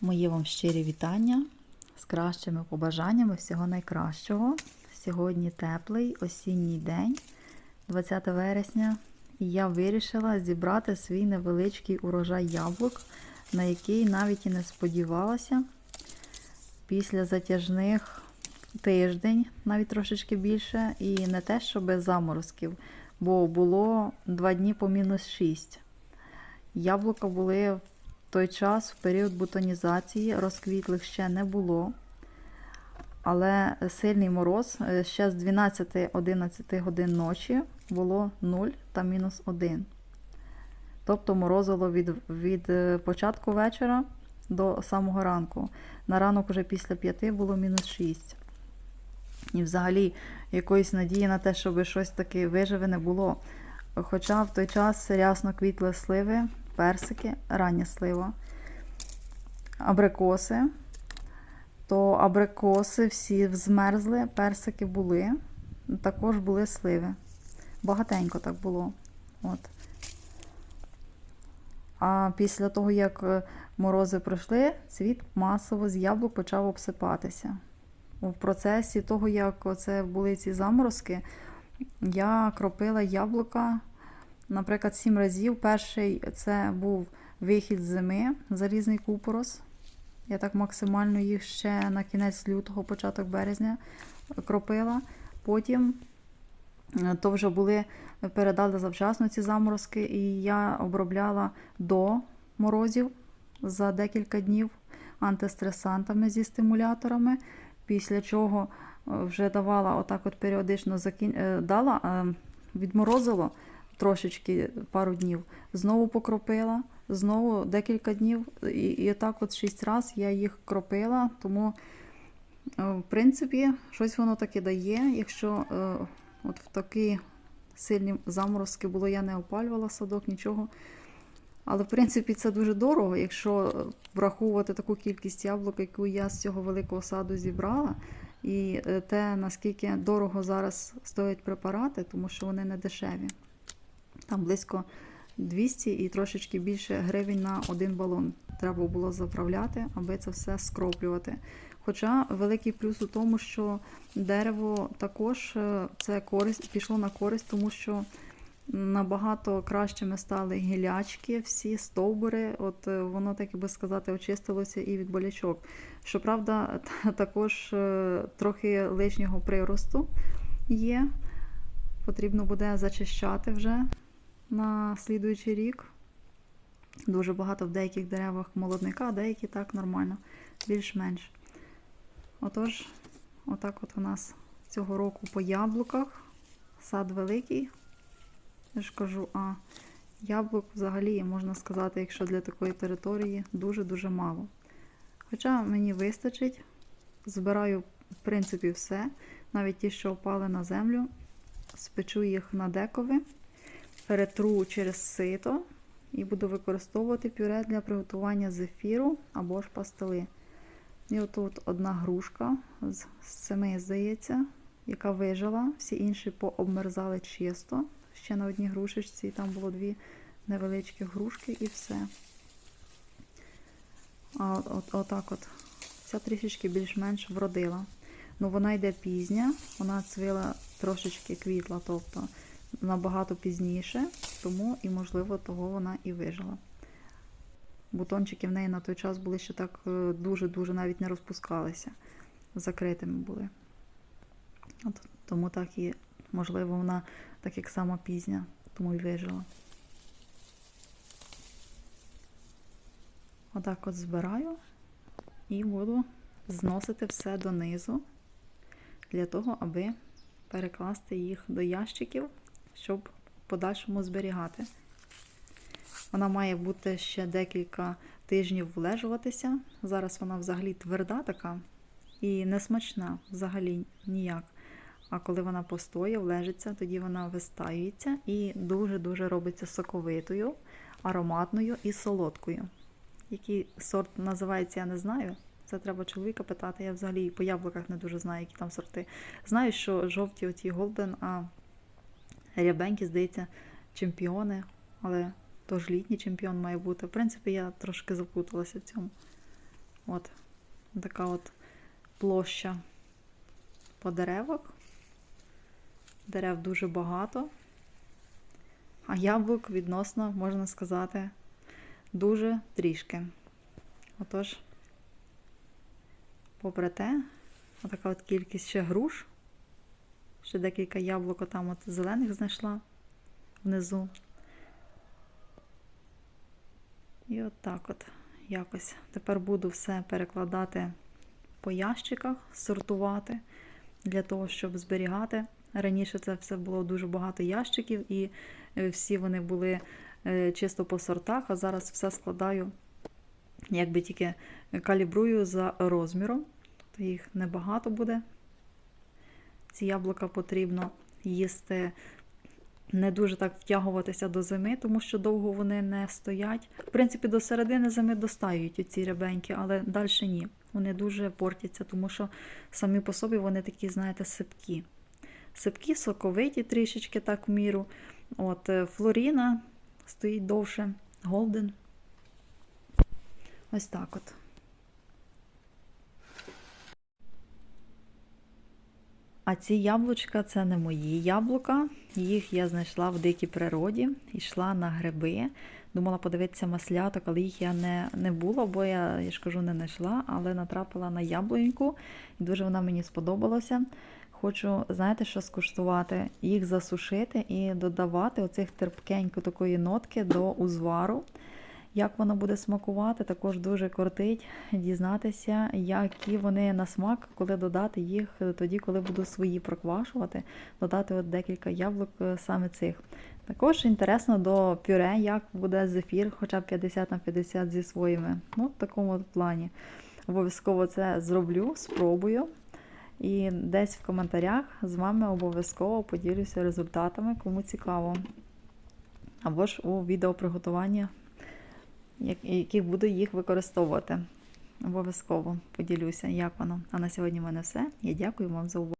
Мої вам щирі вітання з кращими побажаннями всього найкращого. Сьогодні теплий осінній день, 20 вересня, і я вирішила зібрати свій невеличкий урожай яблук, на який навіть і не сподівалася. Після затяжних тиждень, навіть трошечки більше, і не те, що без заморозків, бо було 2 дні по мінус 6. Яблука були в той час, в період бутонізації, розквітлих ще не було. Але сильний мороз е, ще з 12-11 годин ночі було 0 та мінус 1. Тобто морозило від, від е, початку вечора до самого ранку. На ранок уже після 5 було мінус 6. І взагалі якоїсь надії на те, щоб щось таке виживе, не було. Хоча в той час рясно квітли сливи, персики, рання слива, абрикоси, то абрикоси всі змерзли, персики були, також були сливи. Багатенько так було. От. А після того, як е, морози пройшли, цвіт масово з яблук почав обсипатися. В процесі того, як це були ці заморозки, я кропила яблука, наприклад, сім разів. Перший це був вихід зими, залізний купорос. Я так максимально їх ще на кінець лютого, початок березня кропила. Потім е, то вже були, передали завчасно ці заморозки, і я обробляла до морозів за декілька днів антистресантами зі стимуляторами, після чого е, вже давала отак от періодично закін... е, дала, відморозило трошечки пару днів, знову покропила, знову декілька днів, і, і так от шість разів я їх кропила, тому, е, в принципі, щось воно таке дає. Якщо е, от в такі сильні заморозки було, я не опалювала садок, нічого. Але, в принципі, це дуже дорого, якщо враховувати таку кількість яблук, яку я з цього великого саду зібрала, і е, те, наскільки дорого зараз стоять препарати, тому що вони не дешеві. Там близько 200 і трошечки більше гривень на один балон треба було заправляти, аби це все скроплювати. Хоча великий плюс у тому, що дерево також е, це користь, пішло на користь, тому що набагато кращими стали гілячки, всі стовбури. От е, воно, так би сказати, очистилося і від болячок. Щоправда, також е, трохи лишнього приросту є. Потрібно буде зачищати вже на слідуючий рік. Дуже багато в деяких деревах молодника, а деякі так нормально, більш-менш. Отож, отак от у нас цього року по яблуках. Сад великий. Я ж кажу, а яблук взагалі, можна сказати, якщо для такої території, дуже-дуже мало. Хоча мені вистачить, збираю, в принципі, все. Навіть ті, що впали на землю, спечу їх на декові, перетру через сито і буду використовувати пюре для приготування зефіру або ж пастили. І отут одна грушка з семи, здається, яка вижила. Всі інші пообмерзали чисто. Ще на одній грушечці, і там було дві невеличкі грушки і все. А от, от, отак от. Ця трішечки більш-менш вродила. Ну, вона йде пізня, вона цвіла трошечки квітла, тобто набагато пізніше, тому і, можливо, того вона і вижила. Бутончики в неї на той час були ще так е, дуже-дуже навіть не розпускалися, закритими були. От, тому так і, можливо, вона так як сама пізня, тому і вижила. Отак от збираю і буду зносити все донизу для того, аби перекласти їх до ящиків, щоб в подальшому зберігати. Вона має бути ще декілька тижнів влежуватися. Зараз вона взагалі тверда така і не смачна взагалі ніяк. А коли вона постоє, влежиться, тоді вона вистаюється і дуже-дуже робиться соковитою, ароматною і солодкою. Який сорт називається, я не знаю. Це треба чоловіка питати. Я взагалі по яблуках не дуже знаю, які там сорти. Знаю, що жовті оті голден, а рябенькі, здається, чемпіони, але то ж літній чемпіон має бути. В принципі, я трошки запуталася в цьому. От така от площа по деревах. Дерев дуже багато, а яблук відносно, можна сказати, дуже трішки. Отож, попри те, отака от кількість ще груш. Ще декілька яблук там от зелених знайшла внизу. І от так от якось. Тепер буду все перекладати по ящиках, сортувати для того, щоб зберігати. Раніше це все було дуже багато ящиків, і е, всі вони були е, чисто по сортах, а зараз все складаю, якби тільки калібрую за розміром. Тобто їх небагато буде. Ці яблука потрібно їсти, не дуже так втягуватися до зими, тому що довго вони не стоять. В принципі, до середини зими достають ці рябенькі, але далі ні. Вони дуже портяться, тому що самі по собі вони такі, знаєте, сипкі. Сипкі, соковиті трішечки так в міру. От е, Флоріна стоїть довше, Голден. Ось так от. А ці яблучка це не мої яблука. Їх я знайшла в дикій природі, йшла на гриби. Думала подивитися масляток, але їх я не не було, бо я, я ж кажу, не знайшла, але натрапила на яблуньку, і дуже вона мені сподобалася. Хочу, знаєте, що скуштувати? Їх засушити і додавати оцих терпкенько такої нотки до узвару. Як воно буде смакувати, також дуже кортить дізнатися, які вони на смак, коли додати їх тоді, коли буду свої проквашувати, додати от декілька яблук е, саме цих. Також інтересно до пюре, як буде зефір, хоча б 50 на 50 зі своїми. Ну, в такому плані. Обов'язково це зроблю, спробую. І десь в коментарях з вами обов'язково поділюся результатами, кому цікаво. Або ж у відео приготування яких буду їх використовувати. Обов'язково поділюся, як воно. А на сьогодні в мене все. Я дякую вам за увагу.